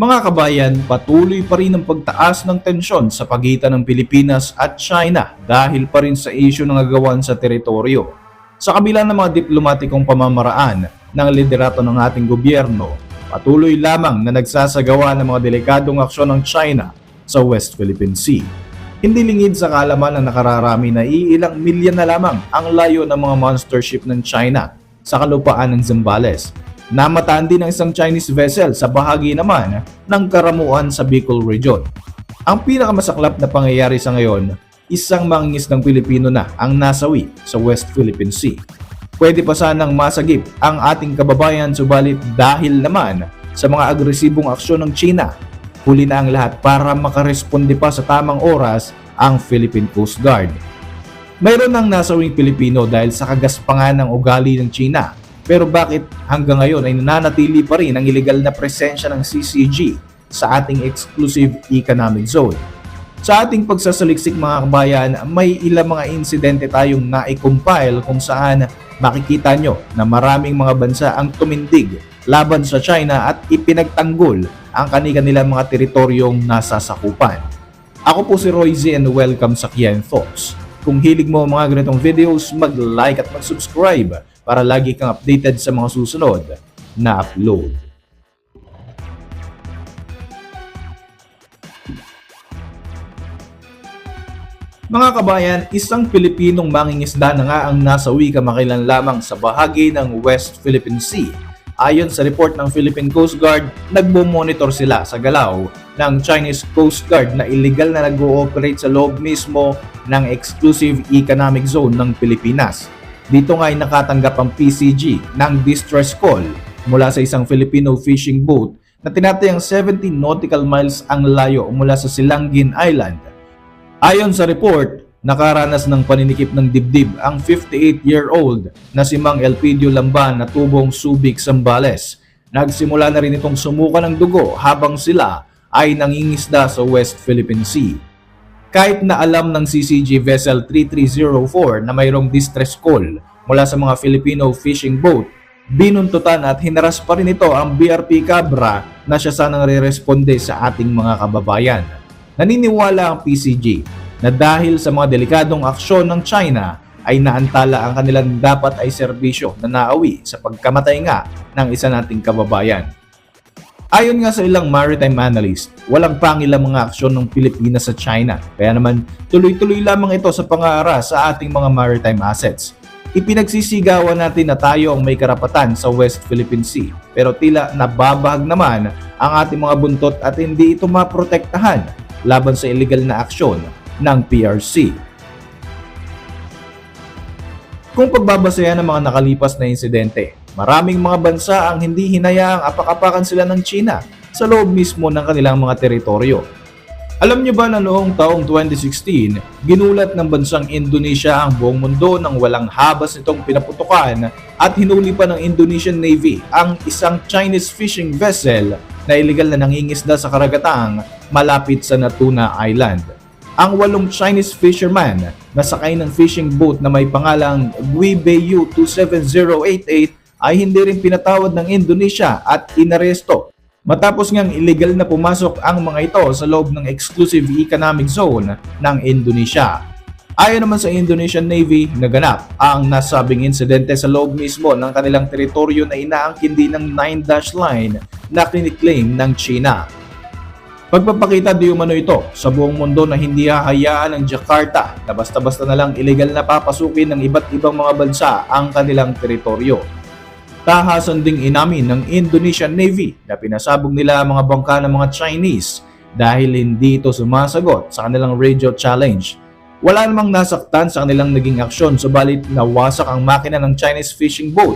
Mga kabayan, patuloy pa rin ang pagtaas ng tensyon sa pagitan ng Pilipinas at China dahil pa rin sa isyu ng agawan sa teritoryo. Sa kabila ng mga diplomatikong pamamaraan ng liderato ng ating gobyerno, patuloy lamang na nagsasagawa ng mga delikadong aksyon ng China sa West Philippine Sea. Hindi lingid sa kalaman na nakararami na iilang milyan na lamang ang layo ng mga monster ship ng China sa kalupaan ng Zambales. Namataan din ang isang Chinese vessel sa bahagi naman ng Karamuan sa Bicol Region. Ang pinakamasaklap na pangyayari sa ngayon, isang mangis ng Pilipino na ang nasawi sa West Philippine Sea. Pwede pa sanang masagip ang ating kababayan subalit dahil naman sa mga agresibong aksyon ng China, huli na ang lahat para makaresponde pa sa tamang oras ang Philippine Coast Guard. Mayroon ng nasawing Pilipino dahil sa kagaspangan ng ugali ng China. Pero bakit hanggang ngayon ay nananatili pa rin ang illegal na presensya ng CCG sa ating exclusive economic zone? Sa ating pagsasaliksik mga kabayan, may ilang mga insidente tayong na-compile kung saan makikita nyo na maraming mga bansa ang tumindig laban sa China at ipinagtanggol ang kanilang mga teritoryong nasa sakupan. Ako po si Roy Z and welcome sa Kian Thoughts. Kung hilig mo ang mga ganitong videos, mag-like at mag-subscribe para lagi kang updated sa mga susunod na upload. Mga kabayan, isang Pilipinong mangingisda na nga ang nasawi kamakailan lamang sa bahagi ng West Philippine Sea. Ayon sa report ng Philippine Coast Guard, nagbo-monitor sila sa galaw ng Chinese Coast Guard na illegal na nag-ooperate sa loob mismo ng Exclusive Economic Zone ng Pilipinas. Dito nga ay nakatanggap ang PCG ng distress call mula sa isang Filipino fishing boat na tinatayang 70 nautical miles ang layo mula sa Silangin Island. Ayon sa report, nakaranas ng paninikip ng dibdib ang 58-year-old na si Mang Elpidio Lamban na tubong Subic Sambales. Nagsimula na rin itong sumuka ng dugo habang sila ay nangingisda sa West Philippine Sea. Kahit na alam ng CCG Vessel 3304 na mayroong distress call mula sa mga Filipino fishing boat, binuntutan at hinaras pa rin ito ang BRP Cabra na siya sanang re-responde sa ating mga kababayan. Naniniwala ang PCG na dahil sa mga delikadong aksyon ng China ay naantala ang kanilang dapat ay serbisyo na naawi sa pagkamatay nga ng isa nating kababayan. Ayon nga sa ilang maritime analyst, walang pangilang mga aksyon ng Pilipinas sa China. Kaya naman, tuloy-tuloy lamang ito sa pangaara sa ating mga maritime assets. Ipinagsisigawan natin na tayo ang may karapatan sa West Philippine Sea. Pero tila nababahag naman ang ating mga buntot at hindi ito maprotektahan laban sa illegal na aksyon ng PRC. Kung pagbabasehan ng mga nakalipas na insidente, maraming mga bansa ang hindi hinayaang apakapakan sila ng China sa loob mismo ng kanilang mga teritoryo. Alam niyo ba na noong taong 2016, ginulat ng bansang Indonesia ang buong mundo nang walang habas nitong pinaputukan at hinuli pa ng Indonesian Navy ang isang Chinese fishing vessel na iligal na nangingisda sa karagatang malapit sa Natuna Island. Ang walong Chinese fisherman na sakay ng fishing boat na may pangalang Guibeyu 27088 ay hindi rin pinatawad ng Indonesia at inaresto Matapos ngang illegal na pumasok ang mga ito sa loob ng exclusive economic zone ng Indonesia. Ayon naman sa Indonesian Navy, naganap ang nasabing insidente sa loob mismo ng kanilang teritoryo na inaangkin din ng 9-dash line na kliniklaim ng China. Pagpapakita di umano ito sa buong mundo na hindi hahayaan ng Jakarta na basta-basta na lang illegal na papasukin ng iba't ibang mga bansa ang kanilang teritoryo. Tahasan ding inamin ng Indonesian Navy na pinasabog nila ang mga bangka ng mga Chinese dahil hindi ito sumasagot sa kanilang radio challenge. Wala namang nasaktan sa kanilang naging aksyon subalit nawasak ang makina ng Chinese fishing boat.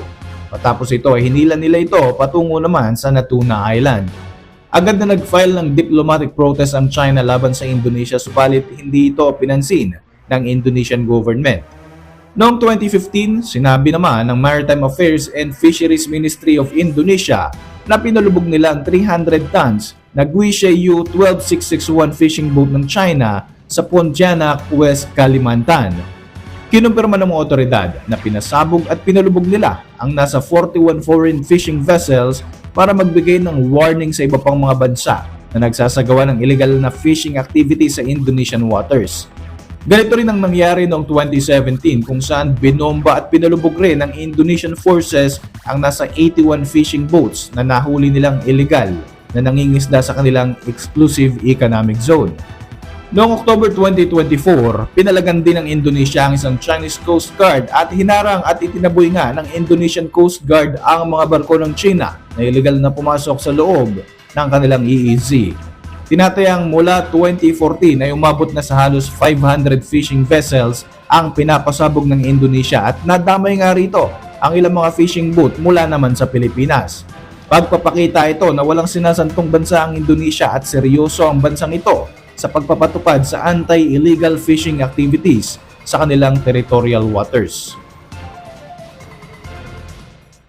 Matapos ito ay hinila nila ito patungo naman sa Natuna Island. Agad na nag-file ng diplomatic protest ang China laban sa Indonesia subalit hindi ito pinansin ng Indonesian government. Noong 2015, sinabi naman ng Maritime Affairs and Fisheries Ministry of Indonesia na pinalubog nila ang 300 tons na Guisheyu 12661 fishing boat ng China sa Pontianak, West Kalimantan. Kinumpirma ng mga otoridad na pinasabog at pinalubog nila ang nasa 41 foreign fishing vessels para magbigay ng warning sa iba pang mga bansa na nagsasagawa ng illegal na fishing activity sa Indonesian waters. Ganito rin ang nangyari noong 2017 kung saan binomba at pinalubog rin ng Indonesian forces ang nasa 81 fishing boats na nahuli nilang illegal na nangingisda sa kanilang exclusive economic zone. Noong October 2024, pinalagan din ng Indonesia ang isang Chinese Coast Guard at hinarang at itinaboy nga ng Indonesian Coast Guard ang mga barko ng China na illegal na pumasok sa loob ng kanilang EEZ. Tinatayang mula 2014 ay umabot na sa halos 500 fishing vessels ang pinapasabog ng Indonesia at nadamay nga rito ang ilang mga fishing boat mula naman sa Pilipinas. Pagpapakita ito na walang sinasantong bansa ang Indonesia at seryoso ang bansang ito sa pagpapatupad sa anti-illegal fishing activities sa kanilang territorial waters.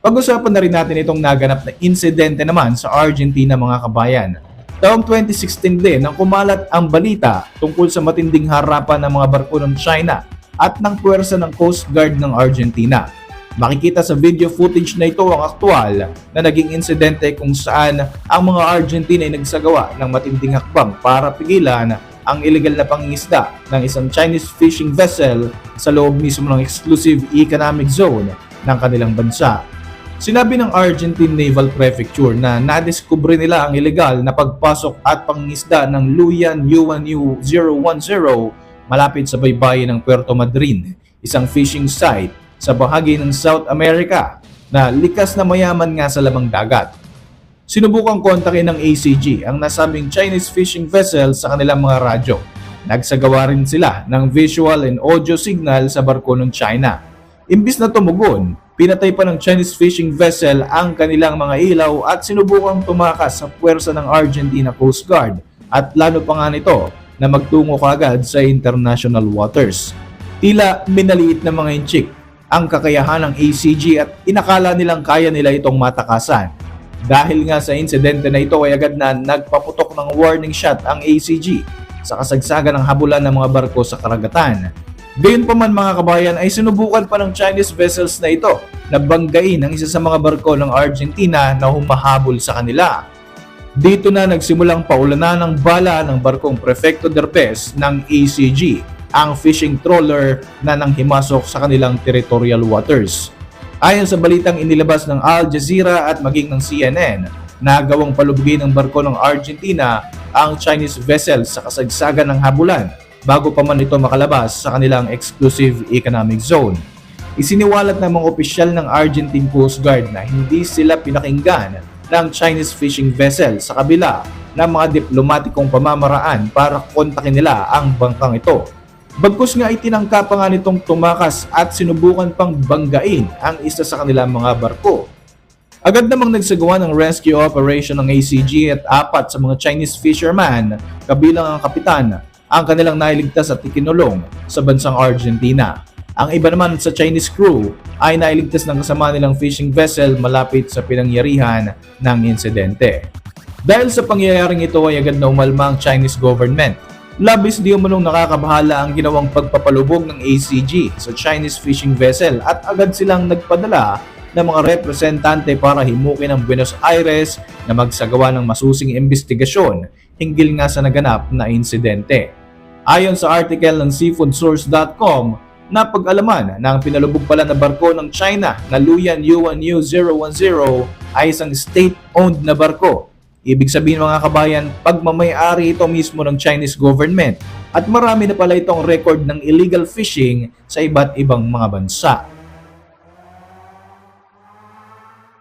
Pag-usapan na rin natin itong naganap na insidente naman sa Argentina mga kabayan. Taong 2016 din nang kumalat ang balita tungkol sa matinding harapan ng mga barko ng China at ng puwersa ng Coast Guard ng Argentina. Makikita sa video footage na ito ang aktwal na naging insidente kung saan ang mga Argentina ay nagsagawa ng matinding hakbang para pigilan ang illegal na pangingisda ng isang Chinese fishing vessel sa loob mismo ng exclusive economic zone ng kanilang bansa. Sinabi ng Argentine Naval Prefecture na nadiskubre nila ang ilegal na pagpasok at pangingisda ng Luyan UNU 010 malapit sa baybayin ng Puerto Madryn, isang fishing site sa bahagi ng South America na likas na mayaman nga sa lamang dagat. Sinubukang kontakin ng ACG ang nasabing Chinese fishing vessel sa kanilang mga radyo. Nagsagawa rin sila ng visual and audio signal sa barko ng China. Imbis na tumugon, pinatay pa ng Chinese fishing vessel ang kanilang mga ilaw at sinubukang tumakas sa puwersa ng Argentina Coast Guard at lalo pa nga nito na magtungo kagad sa international waters. Tila minaliit na mga inchik ang kakayahan ng ACG at inakala nilang kaya nila itong matakasan. Dahil nga sa insidente na ito ay agad na nagpaputok ng warning shot ang ACG sa kasagsagan ng habulan ng mga barko sa karagatan. Gayunpaman mga kabayan ay sinubukan pa ng Chinese vessels na ito na banggain ang isa sa mga barko ng Argentina na humahabol sa kanila. Dito na nagsimulang paulanan ng bala ng barkong Prefecto Derbez ng ACG, ang fishing trawler na nanghimasok sa kanilang territorial waters. Ayon sa balitang inilabas ng Al Jazeera at maging ng CNN, nagawang palubugin ng barko ng Argentina ang Chinese vessel sa kasagsagan ng habulan bago pa man ito makalabas sa kanilang exclusive economic zone. Isiniwalat ng mga opisyal ng Argentine Coast Guard na hindi sila pinakinggan ng Chinese fishing vessel sa kabila ng mga diplomatikong pamamaraan para kontakin nila ang bangkang ito. Bagkus nga itinangka pa nga nitong tumakas at sinubukan pang banggain ang isa sa kanilang mga barko. Agad namang nagsagawa ng rescue operation ng ACG at apat sa mga Chinese fisherman, kabilang ang kapitan, ang kanilang nailigtas at ikinulong sa bansang Argentina. Ang iba naman sa Chinese crew ay nailigtas ng kasama nilang fishing vessel malapit sa pinangyarihan ng insidente. Dahil sa pangyayaring ito ay agad na umalma ang Chinese government. Labis di umanong nakakabahala ang ginawang pagpapalubog ng ACG sa Chinese fishing vessel at agad silang nagpadala ng mga representante para himukin ang Buenos Aires na magsagawa ng masusing investigasyon hinggil nga sa naganap na insidente. Ayon sa article ng seafoodsource.com, napag-alaman na ang pinalubog pala na barko ng China na Luyan UNU 010 ay isang state-owned na barko. Ibig sabihin mga kabayan, pagmamayari ito mismo ng Chinese government at marami na pala itong record ng illegal fishing sa iba't ibang mga bansa.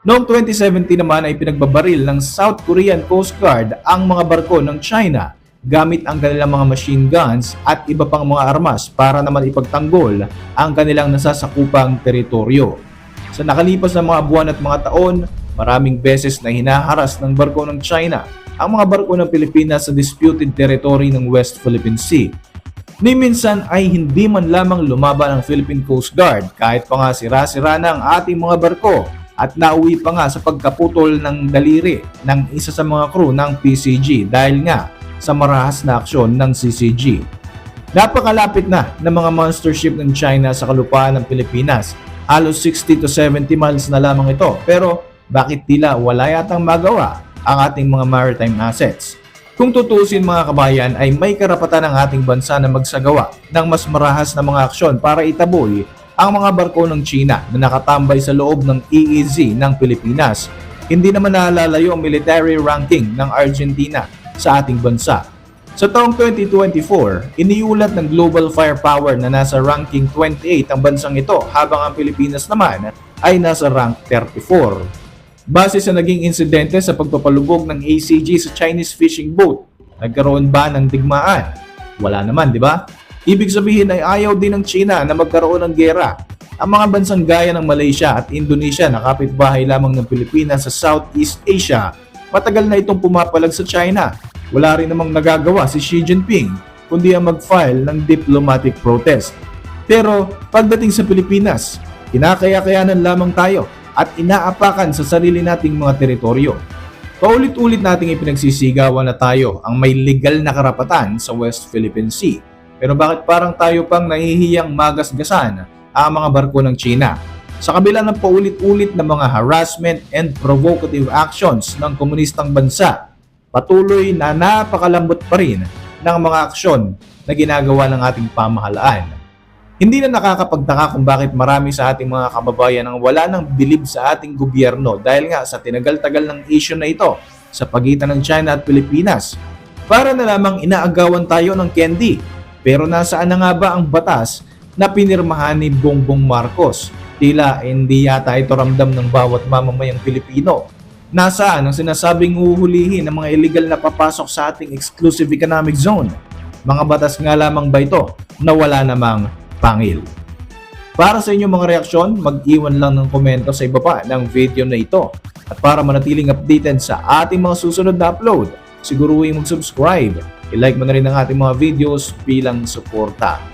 Noong 2017 naman ay pinagbabaril ng South Korean Coast Guard ang mga barko ng China gamit ang kanilang mga machine guns at iba pang mga armas para naman ipagtanggol ang kanilang nasasakupang teritoryo. Sa nakalipas na mga buwan at mga taon, maraming beses na hinaharas ng barko ng China ang mga barko ng Pilipinas sa disputed territory ng West Philippine Sea. Ni minsan ay hindi man lamang lumaban ang Philippine Coast Guard kahit pa nga sira-sira na ang ating mga barko at nauwi pa nga sa pagkaputol ng daliri ng isa sa mga crew ng PCG dahil nga sa marahas na aksyon ng CCG. Napakalapit na ng mga monster ship ng China sa kalupaan ng Pilipinas. Halos 60 to 70 miles na lamang ito pero bakit tila wala yatang magawa ang ating mga maritime assets. Kung tutusin mga kabayan ay may karapatan ang ating bansa na magsagawa ng mas marahas na mga aksyon para itaboy ang mga barko ng China na nakatambay sa loob ng EEZ ng Pilipinas. Hindi naman naalalayo ang military ranking ng Argentina sa ating bansa. Sa taong 2024, iniulat ng Global Firepower na nasa ranking 28 ang bansang ito habang ang Pilipinas naman ay nasa rank 34. Base sa naging insidente sa pagpapalubog ng ACG sa Chinese fishing boat, nagkaroon ba ng digmaan? Wala naman, di ba? Ibig sabihin ay ayaw din ng China na magkaroon ng gera. Ang mga bansang gaya ng Malaysia at Indonesia na kapitbahay lamang ng Pilipinas sa Southeast Asia, matagal na itong pumapalag sa China. Wala rin namang nagagawa si Xi Jinping kundi ang mag-file ng diplomatic protest. Pero pagdating sa Pilipinas, kinakaya-kayanan lamang tayo at inaapakan sa sarili nating mga teritoryo. Paulit-ulit nating ipinagsisigawan na tayo ang may legal na karapatan sa West Philippine Sea. Pero bakit parang tayo pang nahihiyang magasgasan ang mga barko ng China? Sa kabila ng paulit-ulit na mga harassment and provocative actions ng komunistang bansa, patuloy na napakalambot pa rin ng mga aksyon na ginagawa ng ating pamahalaan. Hindi na nakakapagtaka kung bakit marami sa ating mga kababayan ang wala nang bilib sa ating gobyerno dahil nga sa tinagal-tagal ng issue na ito sa pagitan ng China at Pilipinas. Para na lamang inaagawan tayo ng candy. Pero nasaan na nga ba ang batas na pinirmahan ni Bongbong Marcos? Tila hindi yata ito ramdam ng bawat mamamayang Pilipino. Nasaan ang sinasabing uhulihin ng mga illegal na papasok sa ating exclusive economic zone? Mga batas nga lamang ba ito na wala namang pangil? Para sa inyong mga reaksyon, mag-iwan lang ng komento sa ibaba ng video na ito. At para manatiling updated sa ating mga susunod na upload, siguruhin mag-subscribe. I-like mo na rin ang ating mga videos bilang suporta.